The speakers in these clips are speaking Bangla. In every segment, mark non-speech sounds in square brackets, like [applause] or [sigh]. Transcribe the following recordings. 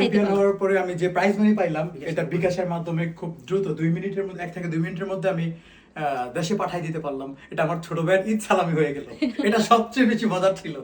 চ্যাম্পিয়ন হওয়ার পরে আমি যে প্রাইজ মানি পাইলাম এটা বিকাশের মাধ্যমে খুব দ্রুত দুই মিনিটের মধ্যে এক থেকে দুই মিনিটের মধ্যে আমি আহ, দেশে পাঠাই দিতে পারলাম। এটা আমার ছোট ভাইয়ের ঈদ সালামি হয়ে গেল। [laughs] এটা সবচেয়ে বেশি মজার ছিল।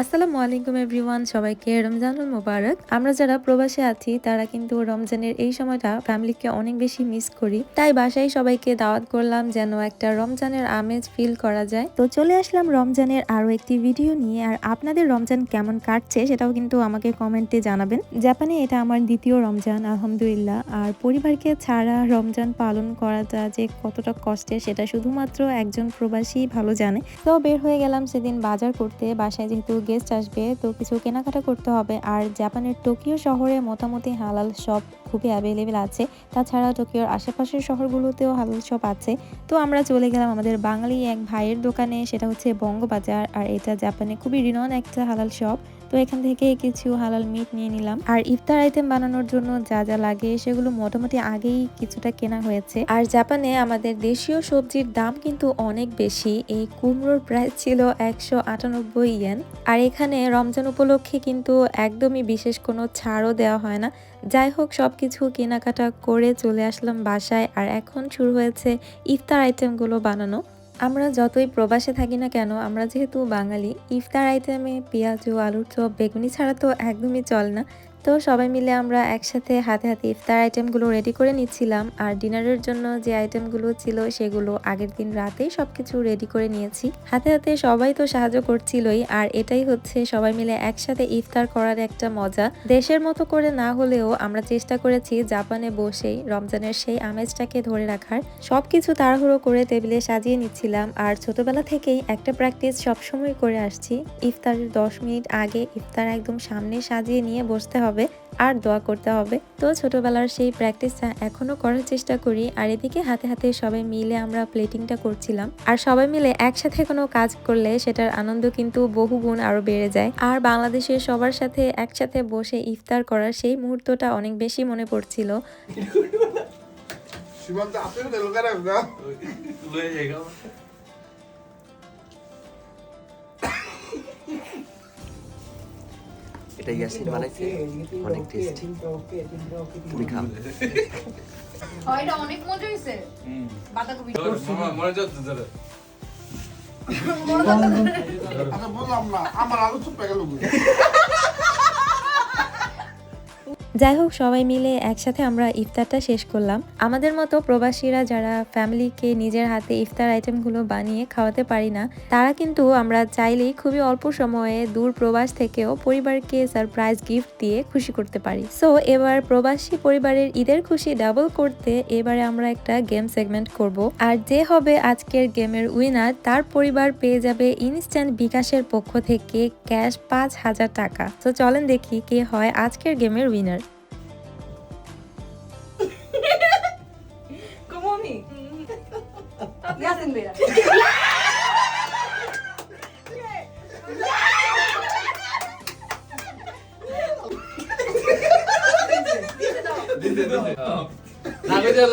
আসসালামু আলাইকুম এভরিওয়ান, সবাইকে রমজানুল মুবারক। আমরা যারা প্রবাসে আছি, তারা কিন্তু রমজানের এই সময়টা ফ্যামিলিকে অনেক বেশি মিস করি। তাই বাসায় সবাইকে দাওয়াত করলাম যেন একটা রমজানের আমেজ ফিল করা যায়। তো চলে আসলাম রমজানের আরও একটি ভিডিও নিয়ে, আর আপনাদের রমজান কেমন কাটছে সেটাও কিন্তু আমাকে কমেন্টে জানাবেন। জাপানে এটা আমার দ্বিতীয় রমজান, আলহামদুলিল্লাহ। আর পরিবারকে ছাড়া রমজান পালন করাটা যে কতটা কষ্টের, সেটা শুধুমাত্র একজন প্রবাসী ভালো জানে। তো বের হয়ে গেলাম সেদিন বাজার করতে। বাসায় যেহেতু গেস্ট আসবে, তো কিছু কেনাকাটা করতে হবে। আর জাপানের টোকিও শহরে মোটামুটি হালাল শপ খুবই অ্যাভেলেবেল আছে। তাছাড়া টোকিওর আশেপাশের শহরগুলোতেও হালাল শপ আছে। তো আমরা চলে গেলাম আমাদের বাঙালি এক ভাইয়ের দোকানে, সেটা হচ্ছে বঙ্গবাজার। আর এটা জাপানে খুবই রিনন একটা হালাল শপ তো এখান থেকে কিছু হালাল মিট নিয়ে নিলাম। আর ইফতার আইটেম বানানোর জন্য যা যা লাগে, সেগুলো মোটামুটি আগেই কিছুটা কেনা হয়েছে। আর জাপানে আমাদের দেশীয় সবজির দাম কিন্তু অনেক বেশি। এই কুমড়োর প্রাইস ছিল একশো আটানব্বই ইয়েন আর এখানে রমজান উপলক্ষে কিন্তু একদমই বিশেষ কোনো ছাড়ও দেওয়া হয় না। যাই হোক সব কিছু কেনাকাটা করে চলে আসলাম বাসায় আর এখন শুরু হয়েছে ইফতার আইটেমগুলো বানানো। আমরা যতই প্রবাসে থাকি না কেন, আমরা যেহেতু বাঙালি, ইফতার আইটেমে পেঁয়াজ আলুর চপ, বেগুনি ছাড়া তো একদমই চল না। তো সবাই মিলে আমরা একসাথে হাতে হাতে ইফতার আইটেমগুলো রেডি করে নিচ্ছিলাম। আর ডিনারের জন্য যে আইটেমগুলো ছিল সেগুলো আগের দিন রাতেই সবকিছু রেডি করে নিয়েছি। হাতে হাতে সবাই তো সাহায্য করছিলই। আর এটাই হচ্ছে সবাই মিলে একসাথে ইফতার করার একটা মজা। দেশের মতো করে না হলেও আমরা চেষ্টা করেছি জাপানে বসেই রমজানের সেই আমেজটাকে ধরে রাখার। সবকিছু তাড়াহুড়ো করে টেবিলে সাজিয়ে নিচ্ছিলাম। আর ছোটবেলা থেকেই একটা প্র্যাকটিস সবসময় করে আসছি। ইফতারের দশ মিনিট আগে ইফতার একদম সামনে সাজিয়ে নিয়ে বসতে হবে। আর দোয়া করতে হবে। তো ছোটবেলার সেই প্র্যাকটিসটা এখনও করার চেষ্টা করি আর এদিকে হাতে হাতে সবাই মিলে আমরা প্লেটিংটা করছিলাম। আর সবাই মিলে একসাথে কোনো কাজ করলে সেটার আনন্দ কিন্তু বহু গুণ আরও বেড়ে যায়। আর বাংলাদেশের সবার সাথে একসাথে বসে ইফতার করার সেই মুহূর্তটা অনেক বেশি মনে পড়ছিল। সীমান্ত এটা ইয়াসিন বানাইছে। অনেক টেস্টি তুমি খাও। [laughs] হয় এটা অনেক মজা হয়েছে বাঁধাকপি। আচ্ছা বললাম না আমার আলু চুপ গেল [laughs] যাই হোক সবাই মিলে একসাথে আমরা ইফতারটা শেষ করলাম। আমাদের মতো প্রবাসীরা যারা ফ্যামিলিকে নিজের হাতে ইফতার আইটেমগুলো বানিয়ে খাওয়াতে পারি না, তারা কিন্তু আমরা চাইলেই খুবই অল্প সময়ে দূর প্রবাস থেকেও পরিবারকে সারপ্রাইজ গিফট দিয়ে খুশি করতে পারি। সো এবার প্রবাসী পরিবারের ঈদের খুশি ডাবল করতে এবারে আমরা একটা গেম সেগমেন্ট করব। আর যে হবে আজকের গেমের উইনার তার পরিবার পেয়ে যাবে ইনস্ট্যান্ট বিকাশের পক্ষ থেকে ক্যাশ পাঁচ হাজার টাকা। তো চলেন দেখি কে হয় আজকের গেমের উইনার ইয়াসিন ভাইয়া কেন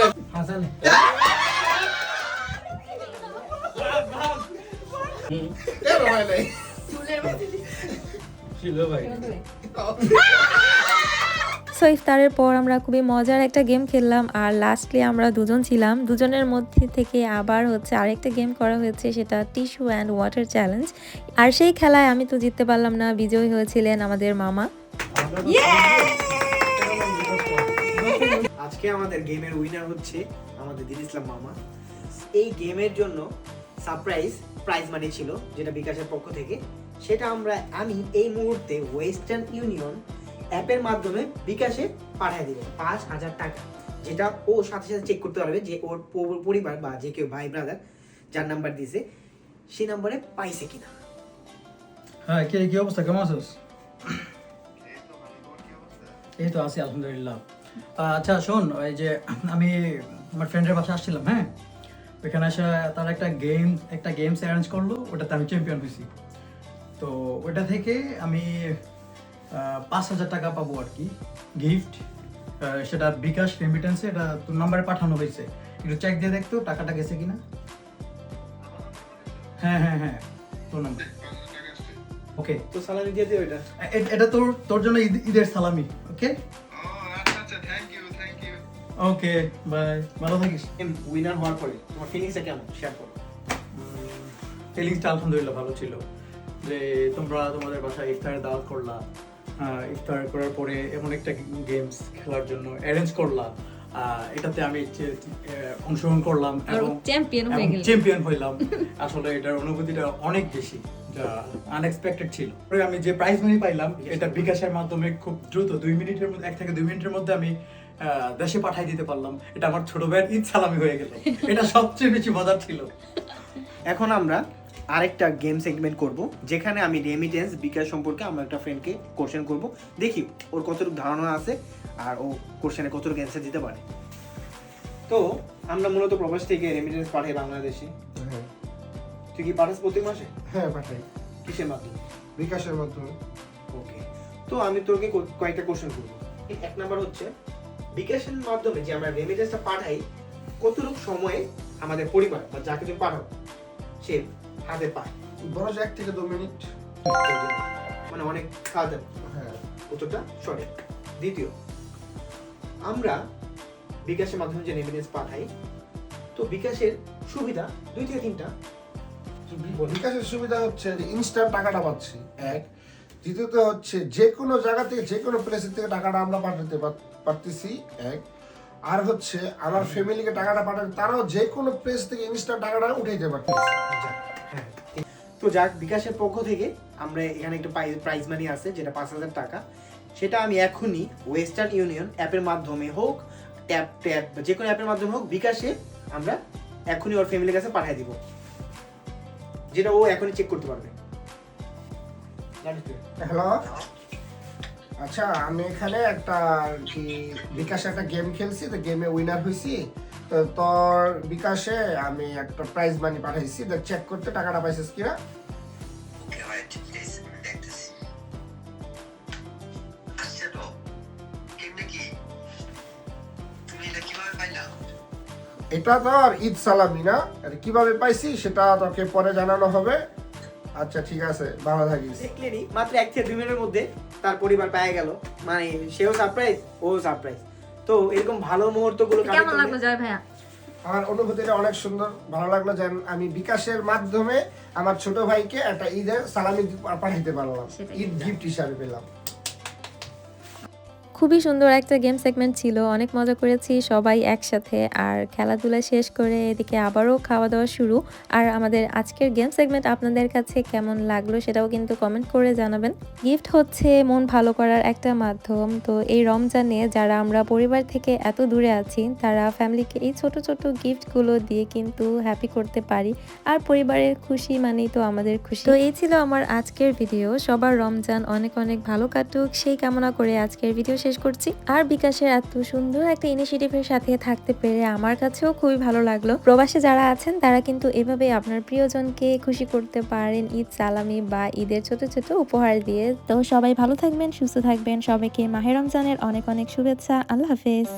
সো ইফতারের পর আমরা খুবই মজার একটা গেম খেললাম আর লাস্টলি আমরা দুজন ছিলাম। দুজনের মধ্যে থেকে আবার হচ্ছে আরেকটা গেম করা হয়েছে, সেটা টিস্যু অ্যান্ড ওয়াটার চ্যালেঞ্জ আর সেই খেলায় আমি তো জিততে পারলাম না, বিজয়ী হয়েছিলেন আমাদের মামা। আজকে আমাদের গেমের উইনার হচ্ছে আমাদের দিন ইসলাম মামা। এই গেমের জন্য সারপ্রাইজ প্রাইজ মানি ছিল, যেটা বিকাশের পক্ষ থেকে। সেটা আমরা, আমি এই মুহূর্তে ওয়েস্টার্ন ইউনিয়ন অ্যাপের মাধ্যমে বিকাশে পাঠিয়ে দিব পাঁচ হাজার টাকা, যেটা ও সাথে সাথে চেক করতে পারবে যে ওর পরিবার বা যে কেউ ভাই ব্রাদার যার নাম্বার দিছে, সেই নাম্বারে পাইছে কিনা। হ্যাঁ কে, কি অবস্থা? কেমন আছিস? এই তো আছি, আলহামদুলিল্লাহ। আচ্ছা শোন, ওই যে আমি আমার ফ্রেন্ডের বাসায় আসছিলাম হ্যাঁ? ওইখানে এসে তারা একটা গেম একটা গেমস অ্যারেঞ্জ করল, ওটাতে আমি চ্যাম্পিয়ন হয়েছি। তো ওটা থেকে আমি পাঁচ হাজার টাকা পাবো আর কি। গিফট সেটা বিকাশ রেমিটেন্সে এটা তোর নাম্বারে পাঠানো হয়েছে। একটু চেক দিয়ে দেখতো টাকাটা গেছে কিনা। হ্যাঁ হ্যাঁ হ্যাঁ তোর নাম্বার ওকে তো সালামি দিয়ে দিও এটা। এটা তোর তোর জন্য ঈদের সালামি ওকে ওকে বাই ভালো থাকিস। উইনার হওয়ার পরে তোমার ফিলিংসটা কেমন? শেয়ার করো। ফিলিংসটা আলহামদুলিল্লাহ ভালো ছিল। যে তোমরা তোমাদের বাসায় ইফতারের দাওয়াত করলা। ইফতার করার পরে এমন একটা গেমস খেলার জন্য অ্যারেঞ্জ করলাম। আহ, এটাতে আমি আহ, অংশগ্রহণ করলাম এবং চ্যাম্পিয়ন হয়ে হইলাম। [laughs] আসলে এটার অনুভূতিটা অনেক বেশি যা আনএক্সপেক্টেড ছিল। পরে আমি যে প্রাইজ মানি পাইলাম এটা বিকাশের মাধ্যমে খুব দ্রুত দুই মিনিটের মধ্যে এক থেকে দুই মিনিটের মধ্যে আমি আহ, দেশে পাঠাই দিতে পারলাম। এটা আমার ছোট ভাইয়ের ঈদ সালামি হয়ে গেল। [laughs] এটা সবচেয়ে বেশি মজার ছিল। এখন আমরা আরেকটা গেম সেগমেন্ট করব যেখানে আমি রেমিটেন্স বিকাশ সম্পর্কে আমরা একটা ফ্রেন্ডকে কোশ্চেন করব। দেখি ওর কতটুকু ধারণা আছে আর ও কোশ্চেনে কতটুকু অ্যান্সার দিতে পারে। তো আমরা মূলত প্রবাস থেকে রেমিটেন্স পাঠাই বাংলাদেশে। তুই কি পাঠাস প্রতি মাসে? হ্যাঁ পাঠাই। কিসের মাধ্যমে? বিকাশের মাধ্যমে। ওকে। তো আমি তোকে কয়েকটা কোশ্চেন করব। এক নাম্বার হচ্ছে বিকাশের মাধ্যমে যে আমরা রেমিটেন্সটা পাঠাই কতটুকু সময়ে আমাদের পরিবার বা যাকে তুমি পাঠাও সে হাতে পায় বড় যে এক থেকে দু মিনিট মানে অনেক কাজ হ্যাঁ। উত্তরটা সঠিক। দ্বিতীয় আমরা বিকাশের মাধ্যমে যে রেমিটেন্স পাঠাই তো বিকাশের সুবিধা দুই থেকে তিনটা। বিকাশের সুবিধা হচ্ছে যে ইনস্ট্যান্ট টাকাটা পাচ্ছি এক। দ্বিতীয়ত হচ্ছে যে কোনো জায়গা থেকে যে কোনো প্লেসের থেকে টাকাটা আমরা পাঠাতে পারতেছি এক। আর হচ্ছে আমার ফ্যামিলিকে টাকাটা পাঠাতে তারাও যে কোনো প্লেস থেকে ইনস্ট্যান্ট টাকাটা উঠাইতে পারতেছে। হ্যাঁ। তো যাক বিকাশের পক্ষ থেকে আমরা এখানে একটা প্রাইজ মানি আছে যেটা পাঁচ হাজার টাকা। সেটা আমি এখনই ওয়েস্টার্ন ইউনিয়ন অ্যাপের মাধ্যমে হোক ট্যাপ ট্যাপ যে কোনো অ্যাপের মাধ্যমে হোক বিকাশে আমরা এখনই ওর ফ্যামিলির কাছে পাঠিয়ে দিব। যেটা ও এখনই চেক করতে পারবে। হ্যালো আচ্ছা আমি এখানে একটা কি বিকাশে একটা গেম খেলছি তো গেমে উইনার হয়েছি তো তোর বিকাশে আমি একটা প্রাইজ মানি পাঠাইছি তো চেক করতে টাকাটা পাইছিস কিনা? তুমি এটা কীভাবে পাইলা? এটা তোর ঈদ সালামি না? আর কীভাবে পাইছি সেটা তোকে পরে জানানো হবে। আচ্ছা ঠিক আছে ভালো থাকিস। দেখলেনি মাত্র এক থেকে দুই মিনিটের মধ্যে। তার পরিবার পেয়ে গেল। মানে সেও সারপ্রাইজ ও সারপ্রাইজ তো এরকম ভালো মুহূর্তগুলো কেমন লাগল জয় ভাইয়া? আমার অনুভূতিটা অনেক সুন্দর ভালো লাগল যে আমি বিকাশের মাধ্যমে আমার ছোট ভাইকে একটা ঈদের সালামি পাঠাইতে পারলাম। ঈদ গিফট হিসাবে পেলাম। খুবই সুন্দর একটা গেম সেগমেন্ট ছিল, অনেক মজা করেছি সবাই একসাথে। আর খেলাধুলা শেষ করে এদিকে আবারও খাওয়া দাওয়া শুরু। আর আমাদের আজকের গেম সেগমেন্ট আপনাদের কাছে কেমন লাগল সেটাও কিন্তু কমেন্ট করে জানাবেন। গিফট হচ্ছে মন ভালো করার একটা মাধ্যম। তো এই রমজানে যারা আমরা পরিবার থেকে এত দূরে আছি, তারা ফ্যামিলিকে এই ছোট ছোট গিফটগুলো দিয়ে কিন্তু হ্যাপি করতে পারি। আর পরিবারের খুশি মানেই তো আমাদের খুশি। তো এই ছিল আমার আজকের ভিডিও সবার রমজান অনেক অনেক ভালো কাটুক। সেই কামনা করে আজকের ভিডিও শেষ করছি। আর বিকাশের এত সুন্দর একটা ইনিশিয়েটিভের সাথে থাকতে পেরে আমার কাছেও খুবই ভালো লাগল। প্রবাসে যারা আছেন, তারা কিন্তু এভাবে আপনার প্রিয়জনকে খুশি করতে পারেন, ঈদ সালামি বা ঈদের ছোট ছোট উপহার দিয়ে। তো সবাই ভালো থাকবেন, সুস্থ থাকবেন। সবাইকে মাহের রমজানের অনেক অনেক শুভেচ্ছা। আল্লাহ হাফেজ।